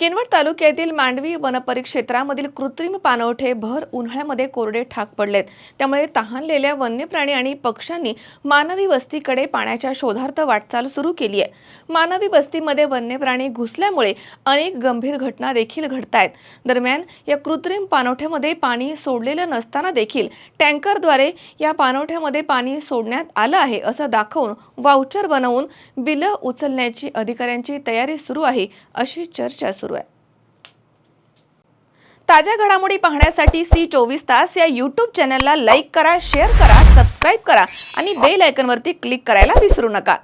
किनवट तालुक्यातील मांडवी वनपरिक्षेत्रामधील कृत्रिम पानवठे भर उन्हाळ्यामध्ये कोरडे ठाक पडलेत. त्यामुळे तहानलेल्या वन्य प्राणी आणि पक्ष्यांनी मानवी वस्तीकडे पाण्याच्या शोधार्थ वाटचाल सुरू केली आहे. मानवी वस्तीमध्ये वन्य प्राणी घुसल्यामुळे अनेक गंभीर घटना देखील घडत आहेत दरम्यान या कृत्रिम पानवठ्यामध्ये पाणी सोडलेलं नसताना देखील टँकरद्वारे या पानवठ्यामध्ये पाणी सोडण्यात आलं आहे असं दाखवून वाउचर बनवून बिलं उचलण्याची अधिकाऱ्यांची तयारी सुरू आहे अशी चर्चा सुरू ताज्या घडामोडी पाहण्यासाठी सी चोवीस तास या यूट्यूब चॅनलला लाईक करा शेअर करा सबस्क्राईब करा आणि बेल आयकनवरती क्लिक करायला विसरू नका.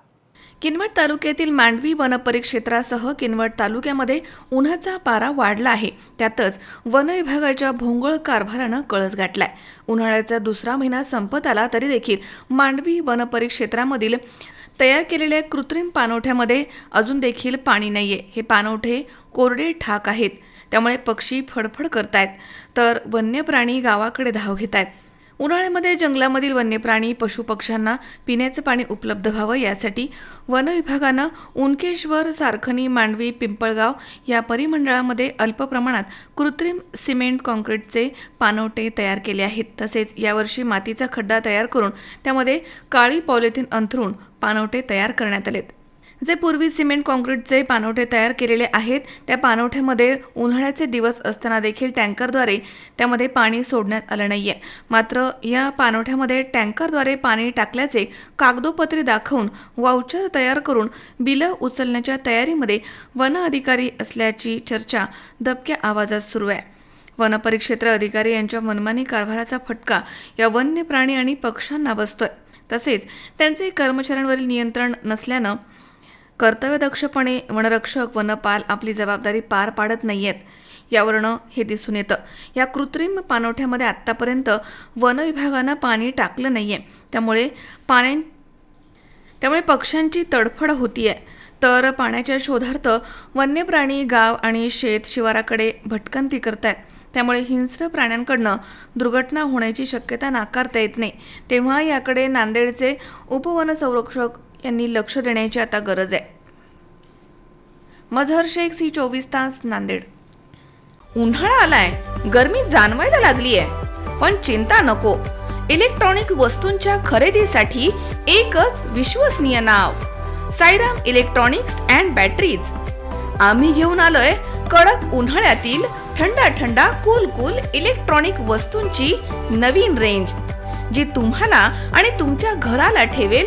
किनवट तालुक्यातील मांडवी वनपरिक्षेत्रासह किनवट तालुक्यामध्ये उन्हाचा पारा वाढला आहे. त्यातच वन विभागाच्या भोंगळ कारभारानं कळस गाठलाय. उन्हाळ्याचा दुसरा महिना संपत आला तरी देखील मांडवी वनपरिक्षेत्रामधील तयार केलेल्या कृत्रिम पाणवठ्यामध्ये अजून देखील पाणी नाहीये. हे पाणवठे कोरडे ठाक आहेत. त्यामुळे पक्षी फडफड करतायत. तर वन्य प्राणी गावाकडे धाव घेत आहेत उन्हाळ्यामध्ये जंगलामधील वन्य प्राणी पशुपक्ष्यांना पिण्याचं पाणी उपलब्ध व्हावं यासाठी वन विभागानं उनकेश्वर सारखनी मांडवी पिंपळगाव या परिमंडळामध्ये अल्प प्रमाणात कृत्रिम सिमेंट कॉन्क्रीटचे पानवटे तयार केले आहेत. तसेच यावर्षी मातीचा खड्डा तयार करून त्यामध्ये काळी पॉलिथिन अंथरून पानवटे तयार करण्यात आलेत. जे पूर्वी सिमेंट कॉन्क्रीटचे पानवठे तयार केलेले आहेत त्या पानवठ्यामध्ये उन्हाळ्याचे दिवस असताना देखील टँकरद्वारे त्यामध्ये पाणी सोडण्यात आलं नाहीये. मात्र या पानवठ्यामध्ये टँकरद्वारे पाणी टाकल्याचे कागदोपत्री दाखवून वाउचर तयार करून बिलं उचलण्याच्या तयारीमध्ये वन अधिकारी असल्याची चर्चा दबक्या आवाजात सुरू आहे. वनपरिक्षेत्र अधिकारी यांच्या मनमानी कारभाराचा फटका या वन्य प्राणी आणि पक्ष्यांना बसतोय. तसेच त्यांचे कर्मचाऱ्यांवरील नियंत्रण नसल्यानं कर्तव्यदक्षपणे वनरक्षक वनपाल आपली जबाबदारी पार पाडत नाही आहेत यावरनं हे दिसून येतं. या कृत्रिम पाणवठ्यामध्ये आत्तापर्यंत वन विभागानं पाणी टाकलं नाही आहे त्यामुळे पाण्या त्यामुळे पक्ष्यांची तडफड होती आहे तर पाण्याच्या शोधार्थ वन्य प्राणी गाव आणि शेत शिवाराकडे भटकंती करत आहेत त्यामुळे हिंस्र प्राण्यांकडनं दुर्घटना होण्याची शक्यता नाकारता येत नाही. तेव्हा याकडे नांदेडचे उपवनसंरक्षक यांनी लक्ष देण्याची आता गरज आहे. मझहर शेख सी चोवीस तास नांदेड. उन्हाळा आलाय गर्मी जाणवायला लागली आहे पण चिंता नको. इलेक्ट्रॉनिक वस्तूंच्या खरेदीसाठी एकच विश्वसनीय नाव साईराम इलेक्ट्रॉनिक्स अँड बॅटरीज. आम्ही घेऊन आलोय कडक उन्हाळ्यातील थंडा थंडा कूल कूल इलेक्ट्रॉनिक वस्तूंची नवीन रेंज जी तुम्हाला आणि तुमच्या घराला ठेवेल